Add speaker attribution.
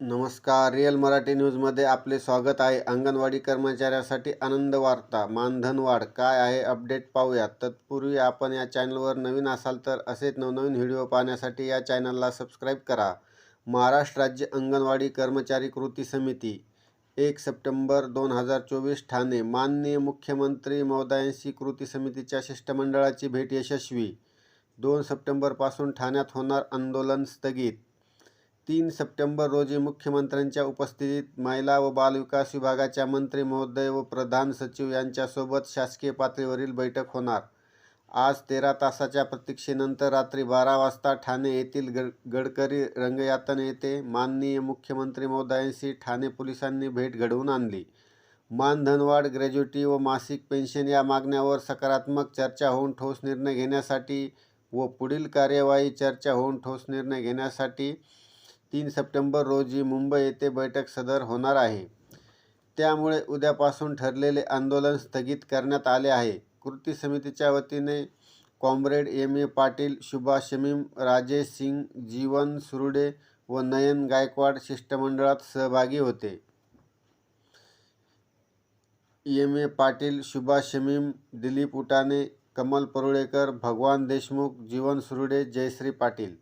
Speaker 1: नमस्कार रिअल मराठी न्यूजमध्ये आपले स्वागत आहे. अंगणवाडी कर्मचाऱ्यासाठी आनंद वार्ता मानधनवाढ काय आहे अपडेट पाहूया तत्पूर्वी आपण या चॅनलवर नवीन असाल तर असेच नवनवीन व्हिडिओ पाहण्यासाठी या चॅनलला सबस्क्राईब करा. महाराष्ट्र राज्य अंगणवाडी कर्मचारी कृती समिती एक सप्टेंबर दोन हजार चोवीस ठाणे. माननीय मुख्यमंत्री महोदयांशी कृती समितीच्या शिष्टमंडळाची भेट यशस्वी. दोन सप्टेंबरपासून ठाण्यात होणार आंदोलन स्थगित. तीन सप्टेंबर रोजी मुख्यमंत्र्यांच्या उपस्थितीत महिला व बालविकास विभागाच्या मंत्री महोदय व प्रधान सचिव यांच्यासोबत शासकीय पातळीवरील बैठक होणार. आज तेरा तासाच्या प्रतीक्षेनंतर रात्री बारा वाजता ठाणे येथील गड गडकरी रंगयातन येथे माननीय मुख्यमंत्री महोदयांशी ठाणे पोलिसांनी भेट घडवून आणली. मानधनवाढ ग्रॅज्युटी व मासिक पेन्शन या मागण्यावर सकारात्मक चर्चा होऊन ठोस निर्णय घेण्यासाठी व पुढील कार्यवाही चर्चा होऊन ठोस निर्णय घेण्यासाठी तीन सप्टेंबर रोजी मुंबई येथे बैठक सदर होणार आहे. त्यामुळे उद्यापासून ठरलेले आंदोलन स्थगित करण्यात आले आहे. कृती समितीच्या वतीने comrade M. A. Patil Subhash Shamim Rajesh Singh Jeevan Surude व नयन गायकवाड शिष्टमंडळात सहभागी होते. M. A. Patil Subhash Shamim Dilip Utane Kamal Parulekar Bhagwan Deshmukh Jeevan Surude Jayashree Patil